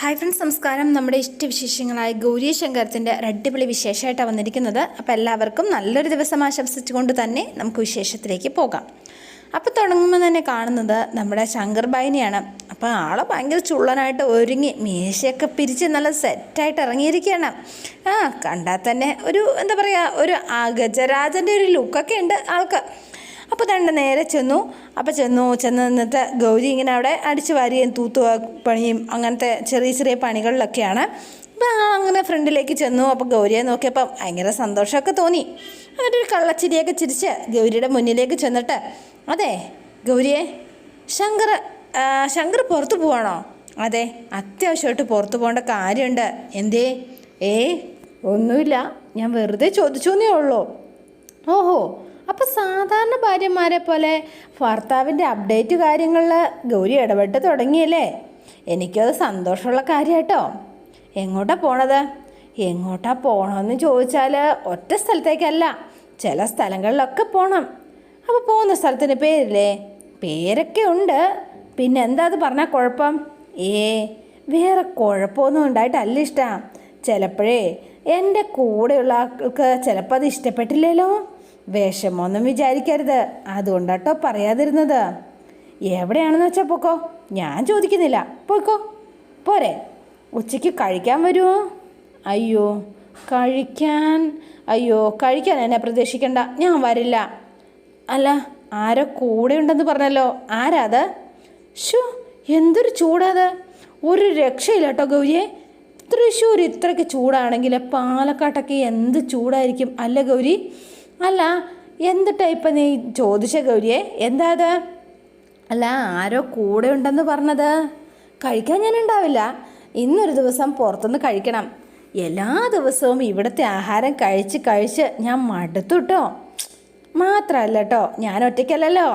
Hi friends നമസ്കാരം. നമ്മുടെ ഇഷ്ടവിശേഷങ്ങളായ ഗൗരി ശങ്കരത്തിന്റെ അടിപൊളി വിശേഷമായിട്ടാണ് വന്നിരിക്കുന്നത്. അപ്പോൾ എല്ലാവർക്കും നല്ലൊരു ദിവസം ആശംസിച്ചുകൊണ്ട് തന്നെ നമുക്ക് വിശേഷത്തിലേക്ക് പോകാം. അപ്പോൾ തുടങ്ങുമ്പോൾ തന്നെ കാണുന്നത് നമ്മുടെ ശങ്കർ ബായിനെയാണ്. അപ്പോൾ ആളെ ഭയങ്കര ചുള്ളനായിട്ട് ഒരുങ്ങി മീശയൊക്കെ പിരിച്ച് നല്ല സെറ്റായിട്ട് ഇറങ്ങിയിരിക്കുകയാണ്. ആ കണ്ടാൽ തന്നെ ഒരു എന്താ പറയുക ഒരു ഗജരാജന്റെ ഒരു ലുക്കൊക്കെ ഉണ്ട് ആൾക്ക്. അപ്പോൾ തണ്ട നേരെ ചെന്നു. അപ്പോൾ ചെന്നു ചെന്ന് നിന്നിട്ട് ഗൗരി ഇങ്ങനെ അവിടെ അടിച്ചു വാരിയും തൂത്തു പണിയും അങ്ങനത്തെ ചെറിയ ചെറിയ പണികളിലൊക്കെയാണ്. അപ്പോൾ അങ്ങനെ ഫ്രണ്ടിലേക്ക് ചെന്നു. അപ്പോൾ ഗൗരിയെ നോക്കിയപ്പോൾ ഭയങ്കര സന്തോഷമൊക്കെ തോന്നി. എന്നിട്ടൊരു കള്ളച്ചിരിയൊക്കെ ചിരിച്ച് ഗൗരിയുടെ മുന്നിലേക്ക് ചെന്നിട്ട് അതെ ഗൗരിയെ ശങ്കർ ശങ്കർ പുറത്ത് പോവാണോ? അതെ അത്യാവശ്യമായിട്ട് പുറത്ത് പോകേണ്ട കാര്യമുണ്ട്. എന്തേ? ഏ ഒന്നുമില്ല. ഞാൻ വെറുതെ ചോദിച്ചു എന്നേ ഉള്ളൂ. ഓഹോ അപ്പോൾ സാധാരണ ഭാര്യമാരെ പോലെ ഭർത്താവിന്റെ അപ്ഡേറ്റ് കാര്യങ്ങളിൽ ഗൗരി ഇടപെട്ട് തുടങ്ങിയല്ലേ? എനിക്കത് സന്തോഷമുള്ള കാര്യമായിട്ടോ എങ്ങോട്ടാണ് എങ്ങോട്ടാ പോണത്? എങ്ങോട്ടാ പോകണമെന്ന് ചോദിച്ചാൽ ഒറ്റ സ്ഥലത്തേക്കല്ല ചില സ്ഥലങ്ങളിലൊക്കെ പോകണം അപ്പോൾ പോകുന്ന സ്ഥലത്തിന്റെ പേരില്ലേ? പേരൊക്കെ ഉണ്ട്. പിന്നെ എന്താ അത് പറഞ്ഞാൽ കുഴപ്പം? ഏ വേറെ കുഴപ്പമൊന്നും ഉണ്ടായിട്ടല്ല ഇഷ്ടം. ചിലപ്പോഴേ എന്റെ കൂടെയുള്ള ആൾക്ക് ചിലപ്പോൾ അത് ഇഷ്ടപ്പെട്ടില്ലല്ലോ. വിഷമമൊന്നും വിചാരിക്കരുത്. അതുകൊണ്ടാട്ടോ പറയാതിരുന്നത്. എവിടെയാണെന്ന് വെച്ചാൽ പോക്കോ ഞാൻ ചോദിക്കുന്നില്ല. പോയിക്കോ പോരെ. ഉച്ചയ്ക്ക് കഴിക്കാൻ വരുമോ അയ്യോ കഴിക്കാൻ അയ്യോ കഴിക്കാൻ എന്നെ പ്രതീക്ഷിക്കണ്ട. ഞാൻ വരില്ല. അല്ല ആരോ കൂടെ ഉണ്ടെന്ന് പറഞ്ഞല്ലോ. ആരാ അത്? ഷോ എന്തൊരു ചൂടാത്. ഒരു രക്ഷയില്ല കേട്ടോ ഗൗരിയെ. തൃശ്ശൂർ ഇത്രയ്ക്ക് ചൂടാണെങ്കിൽ പാലക്കാട്ടൊക്കെ എന്ത് ചൂടായിരിക്കും. അല്ല ഗൗരി അല്ല എന്തിട്ടാ ഇപ്പം നീ ചോദിച്ച ഗൗരിയെ? എന്താ അത്? അല്ല ആരോ കൂടെ ഉണ്ടെന്ന് പറഞ്ഞത്. കഴിക്കാൻ ഞാൻ ഉണ്ടാവില്ല. ഇന്നൊരു ദിവസം പുറത്തുനിന്ന് കഴിക്കണം. എല്ലാ ദിവസവും ഇവിടുത്തെ ആഹാരം കഴിച്ച് കഴിച്ച് ഞാൻ മടുത്തു കേട്ടോ മാത്രമല്ല കേട്ടോ ഞാൻ ഒറ്റയ്ക്കല്ലല്ലോ.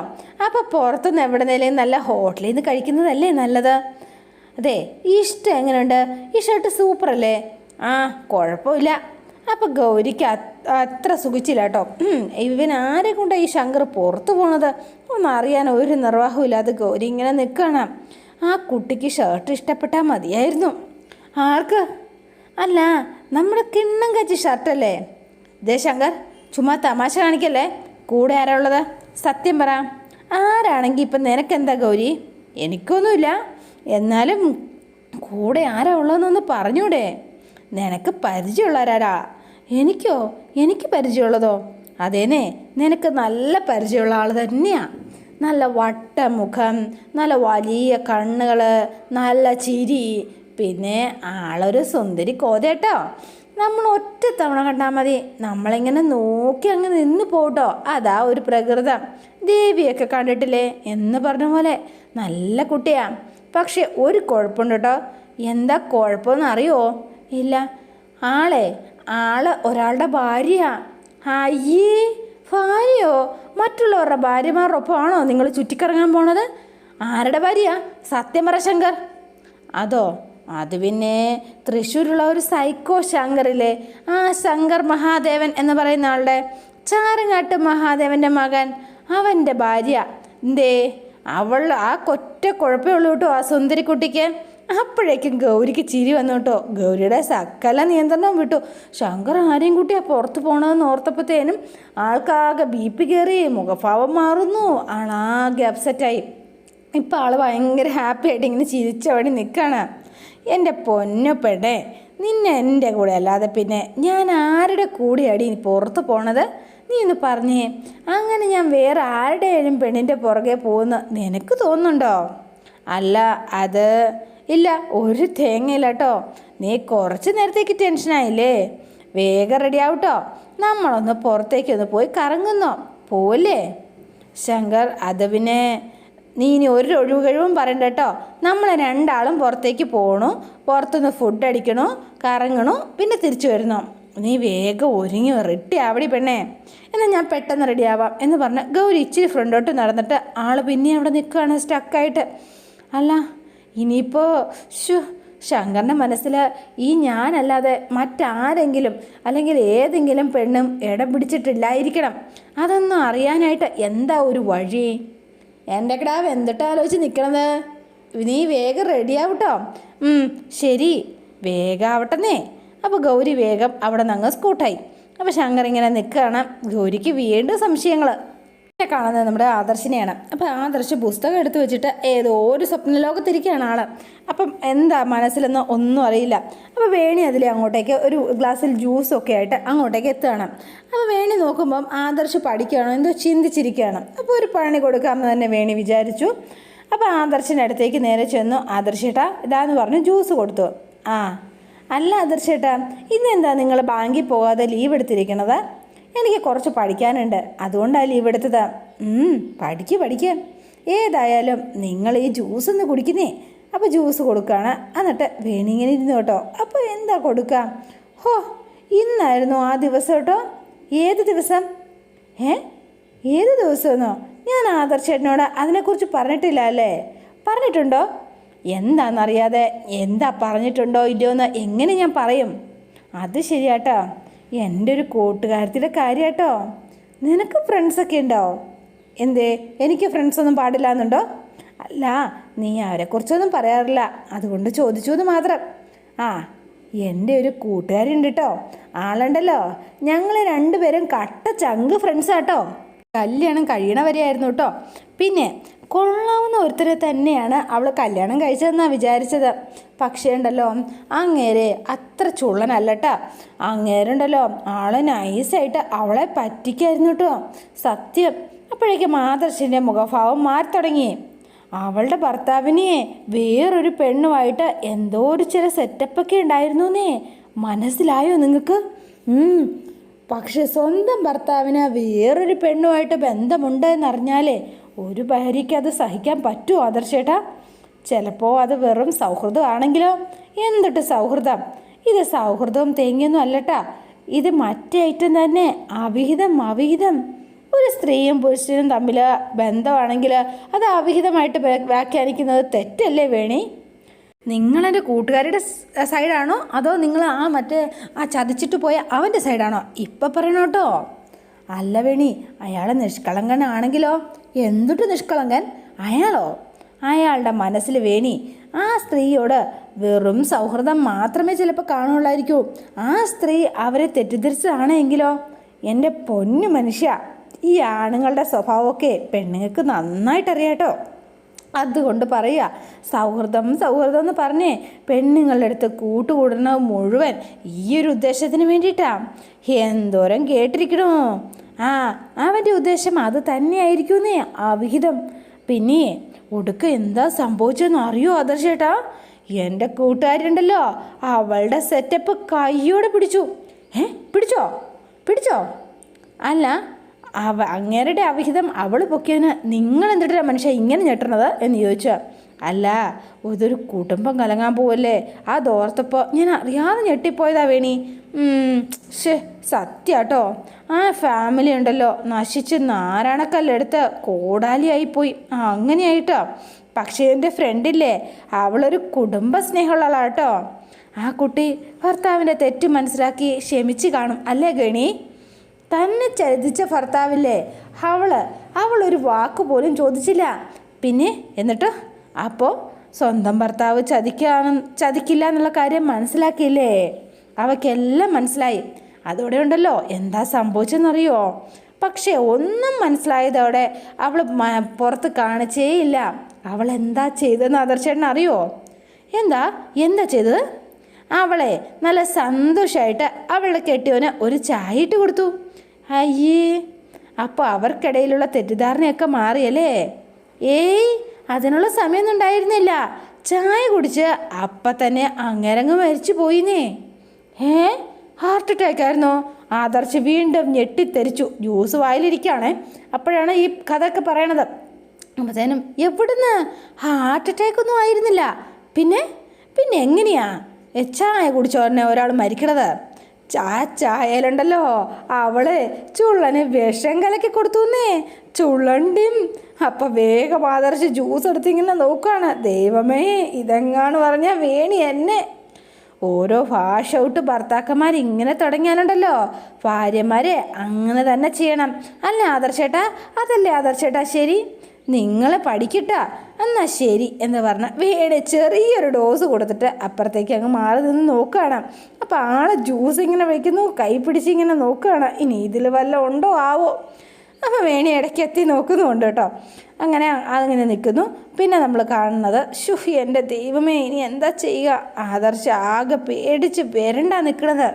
അപ്പോൾ പുറത്തുനിന്ന് എവിടെന്നേലും നല്ല ഹോട്ടലിൽ നിന്ന് കഴിക്കുന്നതല്ലേ നല്ലത്? അതെ ഈ ഇഷ്ടം എങ്ങനെയുണ്ട് ഈ ഷർട്ട് സൂപ്പറല്ലേ? ആ കുഴപ്പമില്ല. അപ്പോൾ ഗൗരിക്ക് അത്ര സുഖിച്ചില്ല കേട്ടോ. ഇവൻ ആരെ കൊണ്ടാണ് ഈ ശങ്കർ പുറത്തു പോണത്? ഒന്നും അറിയാൻ ഒരു നിർവാഹവും ഇല്ലാതെ ഗൗരി ഇങ്ങനെ നിൽക്കണം ആ കുട്ടിക്ക് ഷർട്ട് ഇഷ്ടപ്പെട്ടാൽ മതിയായിരുന്നു. ആർക്ക്? അല്ല നമ്മുടെ കിണ്ണം കച്ചി ഷർട്ടല്ലേ ദേ ശങ്കർ ചുമ്മാ തമാശ കാണിക്കല്ലേ? കൂടെ ആരാ സത്യം പറ. ആരാണെങ്കിൽ ഇപ്പം നിനക്കെന്താ ഗൗരി? എനിക്കൊന്നുമില്ല. എന്നാലും കൂടെ ആരാ ഉള്ളതെന്നൊന്ന് പറഞ്ഞൂടെ. നിനക്ക് പരിചയമുള്ളവരാരാ? എനിക്കോ? എനിക്ക് പരിചയമുള്ളതോ? അതേനെ നിനക്ക് നല്ല പരിചയമുള്ള ആൾ തന്നെയാ. നല്ല വട്ടമുഖം നല്ല വലിയ കണ്ണുകൾ നല്ല ചിരി. പിന്നെ ആളൊരു സുന്ദരി കോതേട്ടോ. നമ്മൾ ഒറ്റ തവണ കണ്ടാൽ മതി. നമ്മളിങ്ങനെ നോക്കി അങ്ങ് നിന്ന് പോട്ടോ. അതാ ഒരു പ്രകൃതം. ദേവിയൊക്കെ കണ്ടിട്ടില്ലേ? എന്ന് പറഞ്ഞ പോലെ. നല്ല കുട്ടിയാ. പക്ഷെ ഒരു കുഴപ്പമുണ്ട് കേട്ടോ. എന്താ കുഴപ്പമെന്ന് അറിയോ ഇല്ല. ആളെ ആൾ ഒരാളുടെ ഭാര്യ. അയ്യേ ഭാര്യയോ? മറ്റുള്ളവരുടെ ഭാര്യമാരോടൊപ്പമാണോ നിങ്ങൾ ചുറ്റിക്കറങ്ങാൻ പോണത്? ആരുടെ ഭാര്യ? സത്യം പറ ശങ്കർ. അതോ അത് പിന്നെ തൃശ്ശൂരുള്ള ഒരു സൈക്കോ ശങ്കറിലെ ആ ശങ്കർ മഹാദേവൻ എന്ന് പറയുന്ന ആളുടെ ചാരങ്ങാട്ട് മഹാദേവന്റെ മകൻ അവന്റെ ഭാര്യ. എന്തേ അവൾ ആ കൊറ്റ കുഴപ്പമുള്ളൂ കേട്ടോ ആ സുന്ദരിക്കുട്ടിക്ക്. അപ്പോഴേക്കും ഗൗരിക്ക് ചിരി വന്നു കേട്ടോ. ഗൗരിയുടെ സകല നിയന്ത്രണം വിട്ടു. ശങ്കർ ആരെയും കൂട്ടി ആ പുറത്ത് പോകണമെന്ന് ഓർത്തപ്പോഴത്തേനും ആൾക്കാകെ ബി പി കയറി മുഖഭാവം മാറുന്നു. ആളാകെ അപ്സെറ്റായി ഇപ്പം ആൾ ഭയങ്കര ഹാപ്പി ആയിട്ട് ഇങ്ങനെ ചിരിച്ചവടി നിൽക്കുകയാണ് എന്റെ പൊന്നു നിന്നെ എന്റെ കൂടെ അല്ലാതെ പിന്നെ ഞാൻ ആരുടെ കൂടെയാടി പുറത്ത് പോണത്? നീ ഒന്ന് പറഞ്ഞേ. അങ്ങനെ ഞാൻ വേറെ ആരുടെയും പെണ്ണിന്റെ പുറകെ പോകുന്ന നിനക്ക് തോന്നുന്നുണ്ടോ? അല്ല അത് ഇല്ല ഒരു തേങ്ങയില്ല കേട്ടോ നീ കുറച്ച് നേരത്തേക്ക് ടെൻഷനായില്ലേ വേഗം റെഡി ആവട്ടോ. നമ്മളൊന്ന് പുറത്തേക്കൊന്ന് പോയി കറങ്ങുന്നോ? പോവല്ലേ? ശങ്കർ അത് പിന്നെ നീ ഇനി ഒരു ഒഴിവ് കഴിവും പറയണ്ട കേട്ടോ നമ്മൾ രണ്ടാളും പുറത്തേക്ക് പോകണു പുറത്തുനിന്ന് ഫുഡ് അടിക്കണു കറങ്ങണു പിന്നെ തിരിച്ചു വരുന്നു. നീ വേഗം ഒരുങ്ങി റെഡി ആവടി പെണ്ണേ. എന്നാൽ ഞാൻ പെട്ടെന്ന് റെഡി ആവാം എന്ന് പറഞ്ഞ് ഗൗരി ഇച്ചിരി ഫ്രണ്ടോട്ട് നടന്നിട്ട് ആൾ പിന്നെ അവിടെ നിൽക്കുകയാണ് സ്റ്റക്കായിട്ട് അല്ല ഇനിയിപ്പോൾ ഷു ശങ്കറിന്റെ മനസ്സിൽ ഈ ഞാനല്ലാതെ മറ്റാരെങ്കിലും അല്ലെങ്കിൽ ഏതെങ്കിലും പെണ്ണും ഇടം പിടിച്ചിട്ടില്ലായിരിക്കണം. അതൊന്നും അറിയാനായിട്ട് എന്താ ഒരു വഴി? എന്റെ കിടാവ് എന്തിട്ട് ആലോചിച്ച് നിൽക്കണത് നീ വേഗം റെഡിയാവട്ടോ. ശരി. വേഗം ആവട്ടെന്നേ അപ്പോൾ ഗൗരി വേഗം അവിടെ നിന്ന് അങ്ങ് സ്കൂട്ടായി. അപ്പോൾ ശങ്കർ ഇങ്ങനെ നിൽക്കുകയാണ് ഗൗരിക്ക് വീണ്ടും സംശയങ്ങൾ കാണുന്നത് നമ്മുടെ ആദർശിനെയാണ്. അപ്പം ആദർശ് പുസ്തകം എടുത്തു വെച്ചിട്ട് ഏതോ ഒരു സ്വപ്ന ലോകത്തിരിക്കുകയാണ് ആൾ. അപ്പം എന്താ മനസ്സിലൊന്നും ഒന്നും അറിയില്ല. അപ്പോൾ വേണി അതിലെ അങ്ങോട്ടേക്ക് ഒരു ഗ്ലാസ്സിൽ ജ്യൂസൊക്കെ ആയിട്ട് അങ്ങോട്ടേക്ക് എത്തുകയാണ്. അപ്പോൾ വേണി നോക്കുമ്പം ആദർശ് പഠിക്കുകയാണോ എന്തോ ചിന്തിച്ചിരിക്കുകയാണ്. അപ്പോൾ ഒരു പണി കൊടുക്കാമെന്ന് തന്നെ വേണി വിചാരിച്ചു. അപ്പോൾ ആദർശിന്റെ അടുത്തേക്ക് നേരെ ചെന്നു. ആദർശേട്ടാ ഇതാന്ന് പറഞ്ഞു ജ്യൂസ് കൊടുത്തു. ആ അല്ല ആദർശേട്ടാ ഇന്നെന്താ നിങ്ങൾ ബാങ്കിൽ പോകാതെ ലീവ് എടുത്തിരിക്കണത്? എനിക്ക് കുറച്ച് പഠിക്കാനുണ്ട്. അതുകൊണ്ടാണ് ലീവ് എടുത്തത് പഠിക്ക് പഠിക്ക്. ഏതായാലും നിങ്ങൾ ഈ ജ്യൂസ് ഒന്ന് കുടിക്കുന്നേ. അപ്പോൾ ജ്യൂസ് കൊടുക്കുകയാണ് എന്നിട്ട് വേണിങ്ങനെ ഇരുന്നു കേട്ടോ. അപ്പോൾ എന്താ കൊടുക്കുക ഹോ ഇന്നായിരുന്നു ആ ദിവസം കേട്ടോ. ഏത് ദിവസം? ഏ? ഏത് ദിവസമെന്നോ? ഞാൻ ആദർശേട്ടനോട് അതിനെക്കുറിച്ച് പറഞ്ഞിട്ടില്ല അല്ലേ? പറഞ്ഞിട്ടുണ്ടോ? എന്താണെന്നറിയാതെ എന്താ പറഞ്ഞിട്ടുണ്ടോ ഇല്ലയോ എന്ന് എങ്ങനെ ഞാൻ പറയും? അത് ശരിയാട്ടോ. എന്റെ ഒരു കൂട്ടുകാരത്തിന്റെ കാര്യാട്ടോ. നിനക്ക് ഫ്രണ്ട്സൊക്കെ ഉണ്ടോ? എന്തേ എനിക്ക് ഫ്രണ്ട്സൊന്നും പാടില്ല എന്നുണ്ടോ അല്ല നീ അവരെക്കുറിച്ചൊന്നും പറയാറില്ല. അതുകൊണ്ട് ചോദിച്ചു എന്ന് മാത്രം. ആ എന്റെ ഒരു കൂട്ടുകാരുണ്ട് കേട്ടോ ആളുണ്ടല്ലോ. ഞങ്ങൾ രണ്ടുപേരും കട്ട ചങ്ക് ഫ്രണ്ട്സാട്ടോ കല്യാണം കഴിയണവരെയായിരുന്നു കേട്ടോ പിന്നെ കൊള്ളാവുന്ന ഒരുത്തരെ തന്നെയാണ് അവൾ കല്യാണം കഴിച്ചതെന്നാണ് വിചാരിച്ചത്. പക്ഷേ ഉണ്ടല്ലോ അങ്ങേരെ അത്ര ചുള്ളനല്ലട്ടാ. അങ്ങേരുണ്ടല്ലോ ആൾ നൈസായിട്ട് അവളെ പറ്റിക്കായിരുന്നു കേട്ടോ സത്യം അപ്പോഴേക്കും മാതർശിന്റെ മുഖഭാവം മാറി തുടങ്ങി അവളുടെ ഭർത്താവിനെ വേറൊരു പെണ്ണുമായിട്ട് എന്തോ ഒരു ചില സെറ്റപ്പൊക്കെ ഉണ്ടായിരുന്നേ മനസ്സിലായോ നിങ്ങൾക്ക്. പക്ഷെ സ്വന്തം ഭർത്താവിന് വേറൊരു പെണ്ണുമായിട്ട് ബന്ധമുണ്ട് എന്നറിഞ്ഞാലേ ഒരു ഭാര്യയ്ക്ക് അത് സഹിക്കാൻ പറ്റുമോ ആദർശേട്ടാ? ചിലപ്പോൾ അത് വെറും സൗഹൃദമാണെങ്കിലോ എന്തിട്ട് സൗഹൃദം? ഇത് സൗഹൃദവും തേങ്ങിയൊന്നും അല്ലട്ടാ. ഇത് മറ്റേ ഐറ്റം തന്നെ അവിഹിതം അവിഹിതം. ഒരു സ്ത്രീയും പുരുഷനും തമ്മിൽ ബന്ധമാണെങ്കിൽ അത് അവിഹിതമായിട്ട് വ്യാ- വ്യാഖ്യാനിക്കുന്നത് തെറ്റല്ലേ വേണി? നിങ്ങളെന്റെ കൂട്ടുകാരുടെ സൈഡാണോ? അതോ നിങ്ങൾ ആ മറ്റേ ആ ചതിച്ചിട്ട് പോയ അവന്റെ സൈഡാണോ? ഇപ്പം പറയണോട്ടോ. അല്ല വേണി അയാൾ നിഷ്കളങ്കനാണെങ്കിലോ? എന്തുട്ട് നിഷ്കളങ്കൻ? അയാളോ? അയാളുടെ മനസ്സിൽ വേണി. ആ സ്ത്രീയോട് വെറും സൗഹൃദം മാത്രമേ ചിലപ്പോൾ കാണുള്ളായിരിക്കൂ ആ സ്ത്രീ അവരെ തെറ്റിദ്ധരിച്ചതാണെങ്കിലോ? എന്റെ പൊന്നു മനുഷ്യ ഈ ആണുങ്ങളുടെ സ്വഭാവമൊക്കെ പെണ്ണുങ്ങൾക്ക് നന്നായിട്ടറിയാട്ടോ. അതുകൊണ്ട് പറയുക സൗഹൃദം സൗഹൃദം എന്ന് പറഞ്ഞേ പെണ്ണുങ്ങളുടെ അടുത്ത് കൂട്ടുകൂടുന്നത് മുഴുവൻ ഈ ഒരു ഉദ്ദേശത്തിന് വേണ്ടിയിട്ടാ. എന്തോരം കേട്ടിരിക്കണോ. ആ അവന്റെ ഉദ്ദേശം അത് തന്നെയായിരിക്കുന്നേ അവിഹിതം പിന്നെ ഒടുക്ക് എന്താ സംഭവിച്ചെന്ന് അറിയോ ആദർശേട്ടാ? എന്റെ കൂട്ടുകാരുണ്ടല്ലോ അവളുടെ സെറ്റപ്പ് കയ്യോടെ പിടിച്ചു. ഏ പിടിച്ചോ? പിടിച്ചോ? അല്ല അവ അങ്ങേരുടെ അവിഹിതം അവൾ പൊക്കിയതിന് നിങ്ങൾ എന്തിട്ടാ മനുഷ്യ ഇങ്ങനെ ഞെട്ടണത് എന്ന് ചോദിച്ചു അല്ല ഇതൊരു കുടുംബം കലങ്ങാൻ പോവല്ലേ? ആ അതോർത്തപ്പോൾ ഞാൻ അറിയാതെ ഞെട്ടിപ്പോയതാ വേണി. ഷേ സത്യാട്ടോ. ആ ഫാമിലി ഉണ്ടല്ലോ. നശിച്ച് നാരായണക്കല്ലെടുത്ത് കോടാലിയായിപ്പോയി. അങ്ങനെയായിട്ടോ. പക്ഷേ എന്റെ ഫ്രണ്ടില്ലേ അവളൊരു കുടുംബ സ്നേഹമുള്ള ആളാട്ടോ ആ കുട്ടി ഭർത്താവിന്റെ തെറ്റ് മനസ്സിലാക്കി ക്ഷമിച്ച് കാണും. അല്ലേ ഗണി? തന്നെ ചരിതിച്ച ഭർത്താവില്ലേ? അവൾ അവളൊരു വാക്ക് പോലും ചോദിച്ചില്ല. പിന്നെ എന്നിട്ട്? അപ്പോൾ സ്വന്തം ഭർത്താവ് ചതിക്കാണ് ചതിക്കില്ല എന്നുള്ള കാര്യം മനസ്സിലാക്കിയില്ലേ? അവയ്ക്കെല്ലാം മനസ്സിലായി. അതോടെ ഉണ്ടല്ലോ. എന്താ സംഭവിച്ചെന്നറിയോ? പക്ഷേ ഒന്നും മനസ്സിലായതോടെ അവൾ പുറത്ത് പുറത്ത് കാണിച്ചേയില്ല അവൾ എന്താ ചെയ്തതെന്ന് ആദർശേട്ടൻ അറിയോ? എന്താ? എന്താ ചെയ്തത്? അവളെ നല്ല സന്തോഷമായിട്ട് അവളുടെ കെട്ടിയവന് ഒരു ചായ ഇട്ട് കൊടുത്തു. അയ്യേ. അപ്പോൾ അവർക്കിടയിലുള്ള തെറ്റിദ്ധാരണയൊക്കെ മാറിയല്ലേ? ഏയ്. അതിനുള്ള സമയമൊന്നും ഉണ്ടായിരുന്നില്ല ചായ കുടിച്ച് അപ്പം തന്നെ അങ്ങരങ്ങ് മരിച്ചു പോയിന്നേ. ഏ ഹാർട്ട് അറ്റാക്ക് ആയിരുന്നോ? ആദർശ് വീണ്ടും ഞെട്ടിത്തെരിച്ചു ജ്യൂസ് വായിലിരിക്കുകയാണേ. അപ്പോഴാണ് ഈ കഥയൊക്കെ പറയണത്. അപ്പോഴത്തേനും എവിടുന്ന്? ഹാർട്ട് അറ്റാക്ക് ഒന്നും ആയിരുന്നില്ല. പിന്നെ? പിന്നെ എങ്ങനെയാ? ചായ കുടിച്ചോടനെ ഒരാൾ മരിക്കണത്? ചാ ചായയിലുണ്ടല്ലോ അവൾ ചുള്ളന് വിഷം കലക്കി കൊടുത്തുന്നേ. ചുള്ളണ്ടിം. അപ്പൊ വേഗം ആദർശ് ജ്യൂസ് എടുത്തിങ്ങനെ നോക്കുകയാണ് ദൈവമേ ഇതെങ്ങാണ് പറഞ്ഞ വേണി എന്നെ. ഓരോ ഭാഷ ഔട്ട് ഭർത്താക്കന്മാർ ഇങ്ങനെ തുടങ്ങിയാലുണ്ടല്ലോ. ഭാര്യമാരെ അങ്ങനെ തന്നെ ചെയ്യണം. അല്ലേ ആദർശേട്ടാ? അതല്ലേ ആദർശേട്ടാ? ശരി. നിങ്ങൾ പഠിക്കട്ടാ. എന്നാൽ ശരി എന്ന് പറഞ്ഞ വേണേ ചെറിയൊരു ഡോസ് കൊടുത്തിട്ട് അപ്പുറത്തേക്ക് അങ്ങ് മാറി നിന്ന് നോക്കുകയാണ്. അപ്പോൾ ആളെ ജ്യൂസ് ഇങ്ങനെ വയ്ക്കുന്നു കൈ പിടിച്ച് ഇങ്ങനെ നോക്കുകയാണ്. ഇനി ഇതിൽ വല്ല ഉണ്ടോ ആവോ? അപ്പോൾ വേണി ഇടയ്ക്ക് എത്തി നോക്കുന്നുണ്ട് കേട്ടോ. അങ്ങനെ അതിങ്ങനെ നിൽക്കുന്നു. പിന്നെ നമ്മൾ കാണുന്നത് ഷുഹി എന്റെ ദൈവമേ ഇനി എന്താ ചെയ്യുക? ആദർശ ആകെ പേടിച്ച് വരണ്ട നിൽക്കണത്.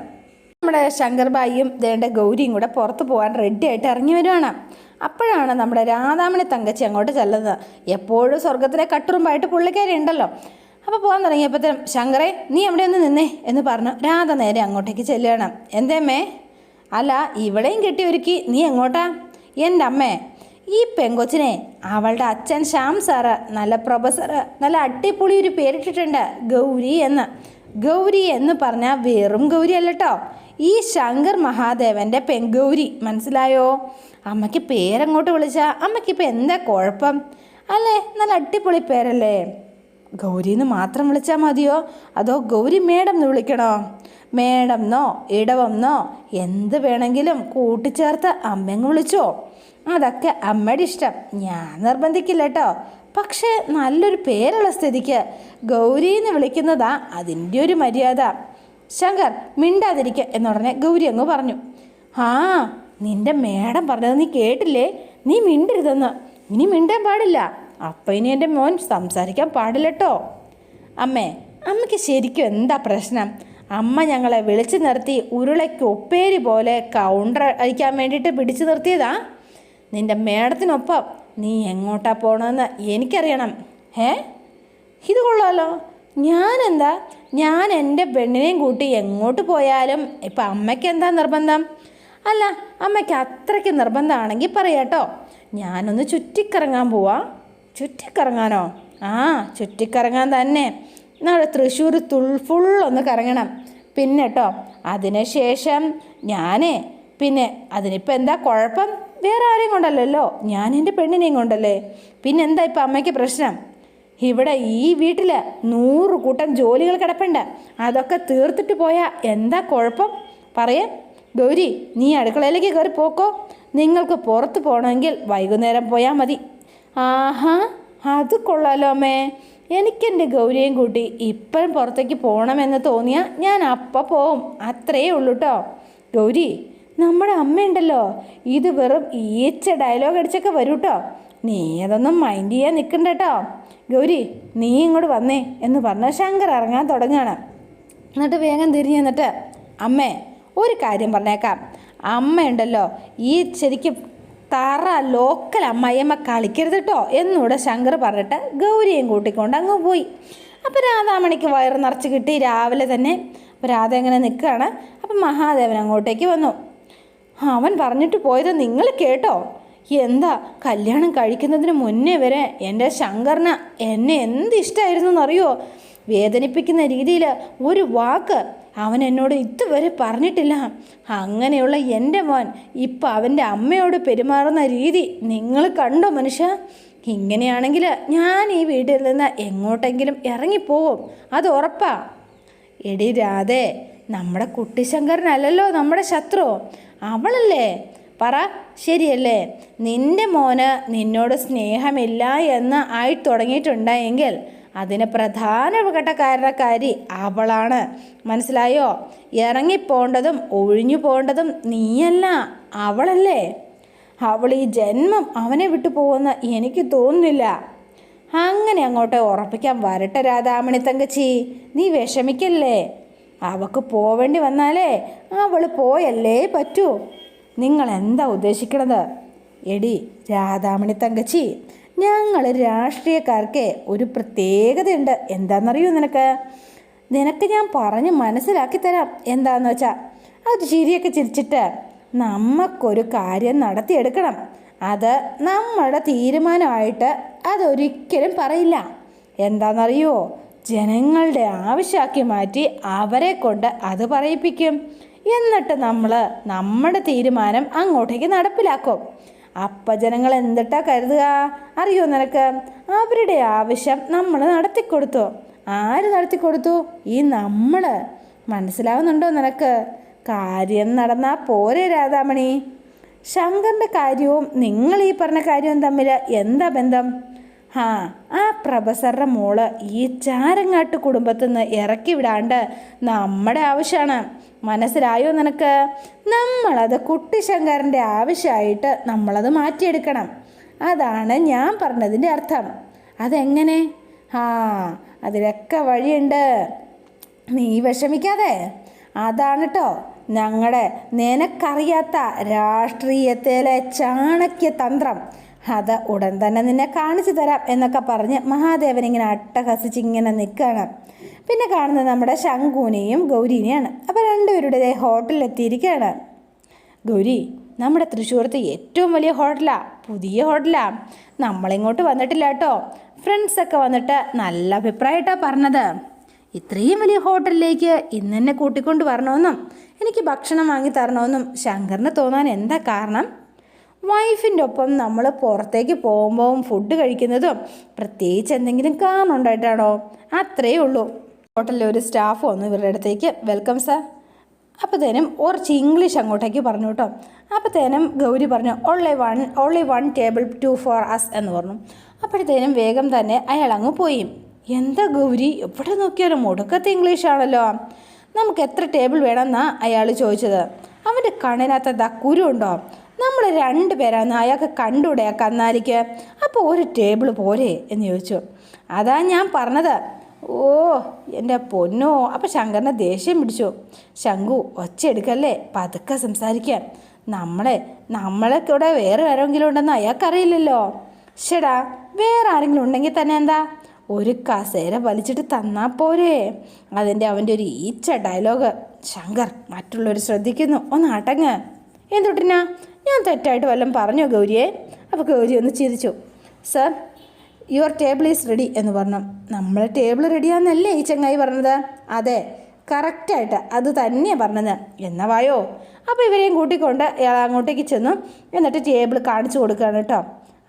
നമ്മുടെ ശങ്കർബായിയും ദേണ്ട ഗൗരിയും കൂടെ പുറത്ത് പോകാൻ റെഡി ആയിട്ട് ഇറങ്ങി വരുവാണ്. അപ്പോഴാണ് നമ്മുടെ രാധാമണി തങ്കച്ചി അങ്ങോട്ട് ചെല്ലുന്നത്. എപ്പോഴും സ്വർഗത്തിലെ കട്ടുറുമ്പായിട്ട് പുള്ളിക്കാരി ഉണ്ടല്ലോ. അപ്പോൾ പോകാൻ തുടങ്ങിയപ്പോഴത്തേനും ശങ്കറെ നീ എവിടെ ഒന്ന് നിന്നേ? എന്ന് പറഞ്ഞു. രാധ നേരെ അങ്ങോട്ടേക്ക് ചെല്ലുകയാണ്. എന്തേമ്മേ അല്ല ഇവിടെയും കെട്ടി ഒരുക്കി നീ എങ്ങോട്ടാ? എന്റെ അമ്മേ ഈ പെങ്കൊച്ചിനെ അവളുടെ അച്ഛൻ ശ്യാം സാറ് നല്ല പ്രൊഫസർ നല്ല അടിപൊളി ഒരു പേരിട്ടിട്ടുണ്ട് ഗൗരി എന്ന്. ഗൗരി എന്ന് പറഞ്ഞാൽ വെറും ഗൗരി അല്ലട്ടോ. ഈ ശങ്കർ മഹാദേവന്റെ പെങ്കൗരി മനസ്സിലായോ? അമ്മയ്ക്ക് പേരങ്ങോട്ട് വിളിച്ചാൽ അമ്മയ്ക്കിപ്പോൾ എന്താ കുഴപ്പം? അല്ലേ? നല്ല അടിപൊളി പേരല്ലേ? ഗൗരി എന്ന് മാത്രം വിളിച്ചാൽ മതിയോ? അതോ ഗൗരി മേഡം എന്ന് വിളിക്കണോ? മേഡം എന്നോ ഇടവെന്നോ എന്ത് വേണമെങ്കിലും കൂട്ടിച്ചേർത്ത് അമ്മയങ്ങ് വിളിച്ചോ? അതൊക്കെ അമ്മയുടെ ഇഷ്ടം. ഞാൻ നിർബന്ധിക്കില്ല കേട്ടോ. പക്ഷേ നല്ലൊരു പേരുള്ള സ്ഥിതിക്ക് ഗൗരി എന്ന് വിളിക്കുന്നതാ അതിന്റെ ഒരു മര്യാദ. ശങ്കർ മിണ്ടാതിരിക്കുക എന്നുടനെ ഗൗരി അങ്ങ് പറഞ്ഞു. ആ നിന്റെ മേഡം പറഞ്ഞത് നീ കേട്ടില്ലേ? നീ മിണ്ടരുതെന്ന്. ഇനി മിണ്ടാൻ പാടില്ല. അപ്പം ഇനി എന്റെ മോൻ സംസാരിക്കാൻ പാടില്ലട്ടോ. അമ്മേ അമ്മയ്ക്ക് ശരിക്കും എന്താ പ്രശ്നം? അമ്മ ഞങ്ങളെ വിളിച്ചു നിർത്തി ഉരുളയ്ക്ക് ഉപ്പേരി പോലെ കൗണ്ടർ അടിക്കാൻ വേണ്ടിയിട്ട് പിടിച്ചു നിർത്തിയതാ. നിന്റെ മേഡത്തിനൊപ്പം നീ എങ്ങോട്ടാ പോകണമെന്ന് എനിക്കറിയണം. ഏ ഇത് കൊള്ളാലോ. ഞാനെന്താ? ഞാൻ എന്റെ പെണ്ണിനെയും കൂട്ടി എങ്ങോട്ട് പോയാലും ഇപ്പം അമ്മയ്ക്ക് എന്താ നിർബന്ധം? അല്ല അമ്മയ്ക്ക് അത്രയ്ക്ക് നിർബന്ധമാണെങ്കിൽ പറയാട്ടോ. ഞാനൊന്ന് ചുറ്റിക്കറങ്ങാൻ പോവാ. ചുറ്റിക്കറങ്ങാനോ? ആ ചുറ്റിക്കറങ്ങാൻ തന്നെ. നാളെ തൃശ്ശൂർ തുൾ ഫുള്ളൊന്ന് കറങ്ങണം. പിന്നെ കേട്ടോ അതിനുശേഷം ഞാനേ പിന്നെ അതിനിപ്പോൾ എന്താ കുഴപ്പം? വേറെ ആരെയും കൊണ്ടല്ലല്ലോ. ഞാൻ എന്റെ പെണ്ണിനെയും കൊണ്ടല്ലേ. പിന്നെ എന്താ ഇപ്പം അമ്മയ്ക്ക് പ്രശ്നം? ഇവിടെ ഈ വീട്ടിൽ നൂറ് കൂട്ടം ജോലികൾ കിടപ്പുണ്ട്. അതൊക്കെ തീർത്തിട്ട് പോയാൽ എന്താ കുഴപ്പം? പറയാം. ഗൗരി നീ അടുക്കളയിലേക്ക് കയറി പോക്കോ. നിങ്ങൾക്ക് പുറത്ത് പോകണമെങ്കിൽ വൈകുന്നേരം പോയാൽ മതി. ആഹാ അത് കൊള്ളാലോ അമ്മേ. എനിക്കെന്റെ ഗൗരിയും കൂട്ടി ഇപ്പോഴും പുറത്തേക്ക് പോകണമെന്ന് തോന്നിയാൽ ഞാൻ അപ്പം പോവും. അത്രയേ ഉള്ളൂ കേട്ടോ ഗൗരി നമ്മുടെ അമ്മയുണ്ടല്ലോ. ഇത് വെറും ഈച്ച ഡയലോഗ് അടിച്ചൊക്കെ വരൂ കേട്ടോ നീ അതൊന്നും മൈൻഡ് ചെയ്യാൻ നിൽക്കണ്ട കേട്ടോ ഗൗരി നീ ഇങ്ങോട്ട് വന്നേ എന്ന് പറഞ്ഞ ശങ്കർ ഇറങ്ങാൻ തുടങ്ങുകയാണ്. എന്നിട്ട് വേഗം തിരിഞ്ഞു എന്നിട്ട് അമ്മേ ഒരു കാര്യം പറഞ്ഞേക്കാം. അമ്മയുണ്ടല്ലോ ഈ ശരിക്കും തറ ലോക്കൽ അമ്മയമ്മ കളിക്കരുത് കേട്ടോ എന്നൂടെ ശങ്കർ പറഞ്ഞിട്ട് ഗൗരിയും കൂട്ടിക്കൊണ്ട് അങ്ങ് പോയി. അപ്പോൾ രാധാമണിക്ക് വയറ് നിറച്ച് കിട്ടി രാവിലെ തന്നെ. അപ്പോൾ രാധ എങ്ങനെ നിൽക്കുകയാണ്. അപ്പം മഹാദേവൻ അങ്ങോട്ടേക്ക് വന്നു. അവൻ പറഞ്ഞിട്ട് പോയത് നിങ്ങൾ കേട്ടോ. എന്താ കല്യാണം കഴിക്കുന്നതിന് മുന്നേ വരെ എന്റെ ശങ്കറിന് എന്നെ എന്ത് ഇഷ്ടമായിരുന്നു എന്നറിയോ? വേദനിപ്പിക്കുന്ന രീതിയിൽ ഒരു വാക്ക് അവൻ എന്നോട് ഇതുവരെ പറഞ്ഞിട്ടില്ല. അങ്ങനെയുള്ള എന്റെ മോൻ ഇപ്പം അവന്റെ അമ്മയോട് പെരുമാറുന്ന രീതി നിങ്ങൾ കണ്ടോ മനുഷ്യ? ഇങ്ങനെയാണെങ്കിൽ ഞാൻ ഈ വീട്ടിൽ നിന്ന് എങ്ങോട്ടെങ്കിലും ഇറങ്ങിപ്പോവും. അത് ഉറപ്പാ. എടി രാധേ നമ്മുടെ കുട്ടിശങ്കരനല്ലല്ലോ നമ്മുടെ ശത്രു. അവളല്ലേ? പറ ശരിയല്ലേ? നിന്റെ മോന് നിന്നോട് സ്നേഹമില്ല എന്ന് ആയി തുടങ്ങിയിട്ടുണ്ടായെങ്കിൽ അതിന് പ്രധാനപ്പെട്ട കാരണക്കാരി അവളാണ്. മനസ്സിലായോ? ഇറങ്ങിപ്പോണ്ടതും ഒഴിഞ്ഞു പോകേണ്ടതും നീയല്ല അവളല്ലേ? അവൾ ഈ ജന്മം അവനെ വിട്ടു പോകുമെന്ന് എനിക്ക് തോന്നുന്നില്ല. അങ്ങനെ അങ്ങോട്ട് ഉറപ്പിക്കാൻ വരട്ടെ രാധാമണി തങ്കച്ചി. നീ വിഷമിക്കല്ലേ? അവക്ക് പോവേണ്ടി വന്നാലേ അവൾ പോയല്ലേ പറ്റൂ. നിങ്ങൾ എന്താ ഉദ്ദേശിക്കണത്? എടി രാധാമണി തങ്കച്ചി ഞങ്ങൾ രാഷ്ട്രീയക്കാർക്ക് ഒരു പ്രത്യേകതയുണ്ട്. എന്താണെന്നറിയോ നിനക്ക്? നിനക്ക് ഞാൻ പറഞ്ഞ് മനസ്സിലാക്കി തരാം. എന്താന്ന് വെച്ചാൽ അത് ശരിയൊക്കെ ചിരിച്ചിട്ട് നമുക്കൊരു കാര്യം നടത്തിയെടുക്കണം. അത് നമ്മുടെ തീരുമാനമായിട്ട് അതൊരിക്കലും പറയില്ല. എന്താണെന്നറിയോ ജനങ്ങളുടെ ആവശ്യമാക്കി മാറ്റി അവരെ കൊണ്ട് അത് പറയിപ്പിക്കും. എന്നിട്ട് നമ്മൾ നമ്മുടെ തീരുമാനം അങ്ങോട്ടേക്ക് നടപ്പിലാക്കും. അപ്പ ജനങ്ങൾ എന്തിട്ടാ കരുതുക? അറിയോ നിനക്ക്? അവരുടെ ആവശ്യം നമ്മൾ നടത്തിക്കൊടുത്തു. ആര് നടത്തിക്കൊടുത്തു? ഈ നമ്മൾ മനസ്സിലാവുന്നുണ്ടോ നിനക്ക്? കാര്യം നടന്നാൽ പോരെ രാധാമണി. ശങ്കറിന്റെ കാര്യവും നിങ്ങൾ ഈ പറഞ്ഞ കാര്യവും തമ്മിൽ എന്താ ബന്ധം? ആ ആ പ്രൊഫസറുടെ മോൾ ഈ ചാരങ്ങാട്ട് കുടുംബത്തിൽ നിന്ന് ഇറക്കി വിടാണ്ട് നമ്മുടെ ആവശ്യമാണ് മനസ്സിലായോ നിനക്ക്? നമ്മളത് കുട്ടിശങ്കറിന്റെ ആവശ്യമായിട്ട് നമ്മളത് മാറ്റിയെടുക്കണം. അതാണ് ഞാൻ പറഞ്ഞതിന്റെ അർത്ഥം. അതെങ്ങനെ? ആ അതിലൊക്കെ വഴിയുണ്ട്. നീ വിഷമിക്കാതെ. അതാണ് കേട്ടോ ഞങ്ങളുടെ നിനക്കറിയാത്ത രാഷ്ട്രീയത്തിലെ ചാണക്യ തന്ത്രം അത് ഉടൻ തന്നെ നിന്നെ കാണിച്ചു തരാം എന്നൊക്കെ പറഞ്ഞ് മഹാദേവൻ ഇങ്ങനെ അട്ടഹസിച്ച് ഇങ്ങനെ നിൽക്കുകയാണ് പിന്നെ കാണുന്നത് നമ്മുടെ ശങ്കുവിനെയും ഗൗരീനെയാണ്. അപ്പോൾ രണ്ടുപേരുടെ ഹോട്ടലിൽ എത്തിയിരിക്കുകയാണ്. ഗൗരി നമ്മുടെ തൃശ്ശൂരത്തെ ഏറ്റവും വലിയ ഹോട്ടലാണ് പുതിയ ഹോട്ടലാണ് നമ്മളിങ്ങോട്ട് വന്നിട്ടില്ല കേട്ടോ. ഫ്രണ്ട്സൊക്കെ വന്നിട്ട് നല്ല അഭിപ്രായമായിട്ടാണ് പറഞ്ഞത്. ഇത്രയും വലിയ ഹോട്ടലിലേക്ക് ഇന്നെന്നെ കൂട്ടിക്കൊണ്ട് വരണമെന്നും എനിക്ക് ഭക്ഷണം വാങ്ങി തരണമെന്നും ശങ്കറിന് തോന്നാൻ എന്താ കാരണം? വൈഫിന്റെ ഒപ്പം നമ്മൾ പുറത്തേക്ക് പോകുമ്പോൾ ഫുഡ് കഴിക്കുന്നതും പ്രത്യേകിച്ച് എന്തെങ്കിലും കാരണം അത്രയേ ഉള്ളൂ. ഹോട്ടലിലെ ഒരു സ്റ്റാഫ് വന്നു ഇവരുടെ അടുത്തേക്ക്. വെൽക്കം സാർ അപ്പോഴത്തേനും കുറച്ച് ഇംഗ്ലീഷ് അങ്ങോട്ടേക്ക് പറഞ്ഞു കേട്ടോ. അപ്പോഴത്തേനും ഗൗരി പറഞ്ഞു only one only one table two for us എന്ന് പറഞ്ഞു. അപ്പോഴത്തേനും വേഗം തന്നെ അയാൾ അങ്ങ് പോയി. എന്താ ഗൗരി? എവിടെ നോക്കിയാലും മുടക്കത്തെ ഇംഗ്ലീഷാണല്ലോ നമുക്ക് എത്ര ടേബിൾ വേണമെന്നാണ് അയാൾ ചോദിച്ചത്. അവന്റെ കണ്ണിനകത്ത് ദാ കുരുണ്ടോ നമ്മൾ രണ്ട് പേരാന്ന് അയാൾക്ക് കണ്ടൂടെ ആ കന്നാലിക്ക്. അപ്പോൾ ഒരു ടേബിൾ പോരെ എന്ന് ചോദിച്ചു. അതാ ഞാൻ പറഞ്ഞത്. ഓ എന്റെ പൊന്നോ. അപ്പോൾ ശങ്കറിനെ ദേഷ്യം പിടിച്ചു. ശങ്കു ഒച്ച എടുക്കല്ലേ? പതുക്കെ സംസാരിക്കാൻ നമ്മളെ നമ്മളെ കൂടെ വേറെ ആരെങ്കിലും ഉണ്ടെന്ന് അയാൾക്കറിയില്ലല്ലോ. ശടാ വേറെ ആരെങ്കിലും ഉണ്ടെങ്കിൽ തന്നെ എന്താ? ഒരു കസേര വലിച്ചിട്ട് തന്നാൽ പോരെ. അതിന്റെ അവന്റെ ഒരു ഈച്ച ഡയലോഗ് ശങ്കർ മറ്റുള്ളവർ ശ്രദ്ധിക്കുന്നു. ഒന്ന് അടങ്ങ്. എന്തൊട്ടിനാ? ഞാൻ തെറ്റായിട്ട് വല്ലതും പറഞ്ഞോ ഗൗരിയെ? അപ്പോൾ ഗൗരി ഒന്ന് ചിരിച്ചു. Sir your table is ready എന്ന് പറഞ്ഞു. നമ്മൾ ടേബിൾ റെഡിയാണെന്നല്ലേ ഈ ചങ്ങായി പറഞ്ഞത്? അതെ കറക്റ്റായിട്ട് അത് തന്നെയാണ് പറഞ്ഞത്. എന്നാ വായോ? അപ്പോൾ ഇവരെയും കൂട്ടിക്കൊണ്ട് ഇയാൾ അങ്ങോട്ടേക്ക് ചെന്നു. എന്നിട്ട് ടേബിൾ കാണിച്ചു കൊടുക്കുകയാണ് കേട്ടോ.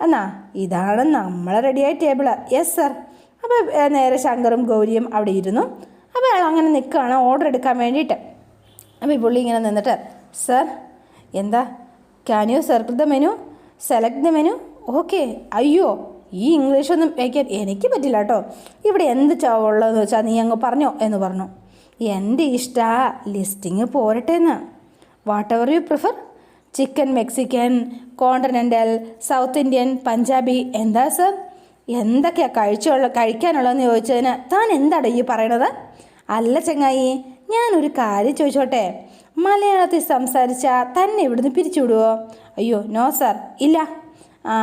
എന്നാ ഇതാണ് നമ്മളെ റെഡിയായ ടേബിൾ യെസ് സർ അപ്പോൾ നേരെ ശങ്കറും ഗൗരിയും അവിടെ ഇരുന്നു. അപ്പോൾ അങ്ങനെ നിൽക്കുകയാണ് ഓർഡർ എടുക്കാൻ വേണ്ടിയിട്ട്. അപ്പോൾ ഈ പുള്ളി ഇങ്ങനെ നിന്നിട്ട് സർ എന്താ? Can you circle the menu select the menu okay അയ്യോ ഈ ഇംഗ്ലീഷൊന്നും വയ്ക്കാൻ എനിക്ക് പറ്റില്ല കേട്ടോ. ഇവിടെ എന്ത് ഉള്ളതെന്ന് വെച്ചാൽ നീ അങ്ങ് പറഞ്ഞോ എന്ന് പറഞ്ഞു. എന്റെ ഇഷ്ട ലിസ്റ്റിങ് പോരട്ടെ എന്ന് whatever you prefer chicken Mexican continental South Indian Punjabi എന്താ സർ എന്തൊക്കെയാണ് കഴിച്ചുള്ള കഴിക്കാനുള്ളതെന്ന് ചോദിച്ചതിന് താൻ എന്താണ് ഈ പറയണത്? അല്ല ചങ്ങായി ഞാനൊരു കാര്യം ചോദിച്ചോട്ടെ. മലയാളത്തിൽ സംസാരിച്ചാൽ തന്നെ ഇവിടുന്ന് പിരിച്ചുവിടുവോ? അയ്യോ നോ സാർ ഇല്ല. ആ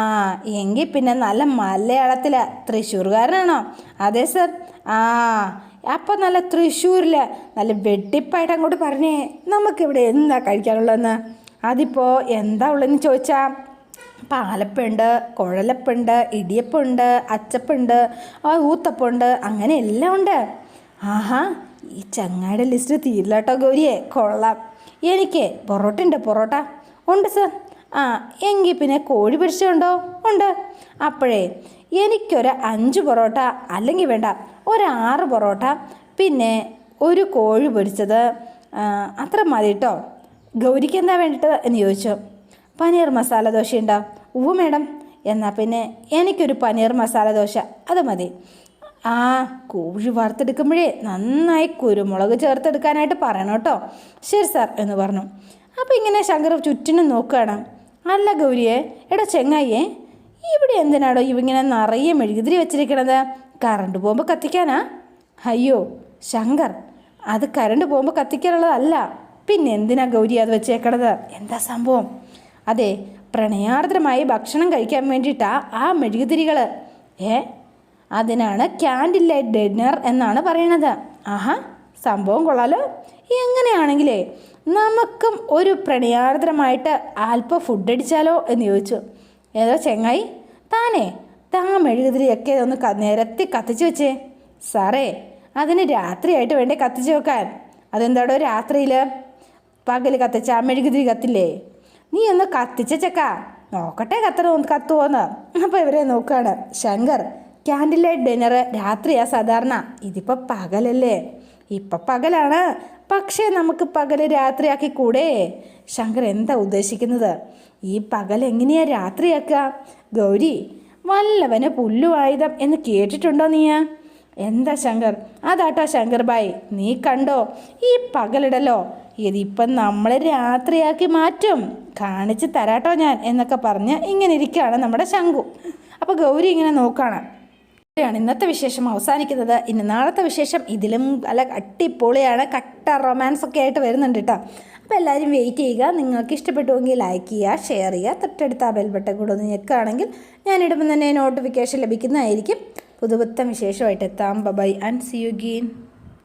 എങ്കിൽ പിന്നെ നല്ല മലയാളത്തിൽ തൃശ്ശൂർകാരനാണോ? അതെ സർ ആ അപ്പം നല്ല തൃശ്ശൂരിൽ നല്ല വെട്ടിപ്പായിട്ട് അങ്ങോട്ട് പറഞ്ഞേ. നമുക്കിവിടെ എന്താ കഴിക്കാനുള്ളതെന്ന്? അതിപ്പോൾ എന്താ ഉള്ളതെന്ന് ചോദിച്ചാൽ പാലപ്പുണ്ട് കുഴലപ്പുണ്ട് ഇടിയപ്പുണ്ട് അച്ചപ്പുണ്ട് ഊത്തപ്പുണ്ട് അങ്ങനെ എല്ലാം ഉണ്ട്. ആഹാ ഈ ചങ്ങായുടെ ലിസ്റ്റ് തീരില്ല കേട്ടോ ഗൗരിയെ. കൊള്ളാം. എനിക്ക് പൊറോട്ട ഉണ്ട് പൊറോട്ട. ഉണ്ട് സർ ആ എങ്കിൽ പിന്നെ കോഴി പിടിച്ചുണ്ടോ ഉണ്ട്. അപ്പോഴേ എനിക്കൊരു അഞ്ച് പൊറോട്ട അല്ലെങ്കിൽ വേണ്ട ഒരു ആറ് പൊറോട്ട പിന്നെ ഒരു കോഴി പൊരിച്ചത്. അത്ര മതി കേട്ടോ ഗൗരിക്ക് എന്താ വേണ്ടിയിട്ട് എന്ന് ചോദിച്ചു. പനീർ മസാല ദോശ ഉണ്ടോ ഉവ്വ് മേഡം. എന്നാൽ പിന്നെ എനിക്കൊരു പനീർ മസാല ദോശ അത് മതി. ആ കോഴി വറുത്തെടുക്കുമ്പോഴേ നന്നായി കുരുമുളക് ചേർത്തെടുക്കാനായിട്ട് പറയണം കേട്ടോ. ശരി സാർ എന്ന് പറഞ്ഞു. അപ്പോൾ ഇങ്ങനെ ശങ്കർ ചുറ്റിനും നോക്കുകയാണ്. അല്ല ഗൗരിയെ എടാ ചെങ്ങായിയെ ഇവിടെ എന്തിനാടോ ഇവിങ്ങനെ നിറയെ മെഴുകുതിരി വെച്ചിരിക്കണത്? കറണ്ട് പോകുമ്പോൾ കത്തിക്കാനാ? അയ്യോ ശങ്കർ അത് കറണ്ട് പോകുമ്പോൾ കത്തിക്കാനുള്ളതല്ല. പിന്നെ എന്തിനാ ഗൗരി അത് വെച്ചേക്കണത്? എന്താ സംഭവം? അതെ പ്രണയാർദ്രമായി ഭക്ഷണം കഴിക്കാൻ വേണ്ടിയിട്ടാ ആ മെഴുകുതിരികൾ ഏ അതിനാണ് ക്യാൻഡിൽ ലൈറ്റ് ഡിന്നർ എന്നാണ് പറയണത്. ആഹാ സംഭവം കൊള്ളാലോ. എങ്ങനെയാണെങ്കിലേ നമുക്കും ഒരു പ്രണയാർദ്രമായിട്ട് അല്പം ഫുഡ് അടിച്ചാലോ എന്ന് ചോദിച്ചു. ഏതോ ചെങ്ങായി താനേ താ മെഴുകുതിരിയൊക്കെ ഒന്ന് നിരത്തി കത്തിച്ചു വെച്ചേ. സാറേ അതിന് രാത്രിയായിട്ട് വേണ്ടേ കത്തിച്ചു വെക്കാൻ? അതെന്താടോ രാത്രിയിൽ പകൽ കത്തിച്ച മെഴുകുതിരി കത്തില്ലേ? നീ ഒന്ന് കത്തിച്ച നോക്കട്ടെ കത്തണോ കത്തുവോന്ന്. അപ്പോൾ ഇവരെ നോക്കുകയാണ് ശങ്കർ ക്യാൻഡിൽ ലൈറ്റ് ഡിന്നർ രാത്രിയാ സാധാരണ. ഇതിപ്പോൾ പകലല്ലേ. ഇപ്പം പകലാണ്. പക്ഷേ നമുക്ക് പകൽ രാത്രിയാക്കി കൂടെ ശങ്കർ എന്താ ഉദ്ദേശിക്കുന്നത്? ഈ പകൽ എങ്ങനെയാ രാത്രിയാക്കുക? ഗൗരി വല്ലവന് പുല്ലുവായുധം എന്ന് കേട്ടിട്ടുണ്ടോ നീയാ? എന്താ ശങ്കർ? അതാട്ടോ ശങ്കർ ബായ്. നീ കണ്ടോ? ഈ പകലിടലോ. ഇതിപ്പം നമ്മൾ രാത്രിയാക്കി മാറ്റും. കാണിച്ച് തരാട്ടോ ഞാൻ എന്നൊക്കെ പറഞ്ഞ് ഇങ്ങനെ ഇരിക്കുകയാണ് നമ്മുടെ ശങ്കു. അപ്പോൾ ഗൗരി ഇങ്ങനെ നോക്കുകയാണ് ാണ് ഇന്നത്തെ വിശേഷം അവസാനിക്കുന്നത്. ഇനി നാളത്തെ വിശേഷം ഇതിലും അല്ല അട്ടിപ്പൊളിയാണ് കട്ട റൊമാൻസ് ഒക്കെ ആയിട്ട് വരുന്നുണ്ട് കേട്ടോ അപ്പോൾ എല്ലാവരും വെയിറ്റ് ചെയ്യുക. നിങ്ങൾക്ക് ഇഷ്ടപ്പെട്ടുവെങ്കിൽ ലൈക്ക് ചെയ്യുക ഷെയർ ചെയ്യുക. തൊട്ടടുത്ത ആ ബെൽ ബട്ടൺ കൂടെ ഒന്ന് ഞെക്കുകയാണെങ്കിൽ ഞാനിടുമ്പോൾ തന്നെ നോട്ടിഫിക്കേഷൻ ലഭിക്കുന്നതായിരിക്കും. പുതുപുത്തം വിശേഷമായിട്ട് എത്താം. Bye and see you again